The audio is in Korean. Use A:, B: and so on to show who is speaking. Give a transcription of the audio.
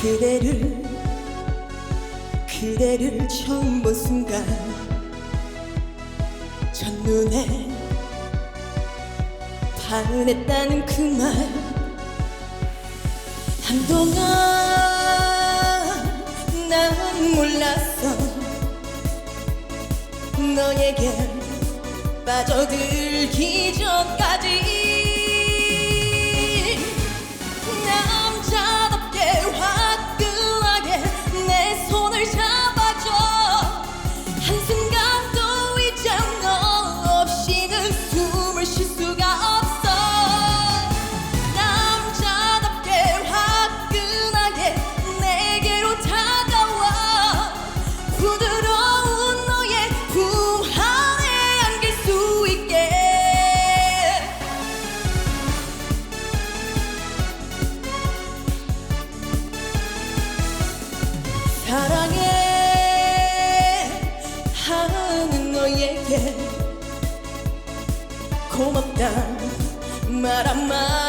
A: 그대를 그대를 처음 본 순간 첫눈에 반했다는 그 말. 한동안 난 몰랐어 너에게 빠져들기 전까지 사랑해. 하는 너에게 고맙다 말 한마디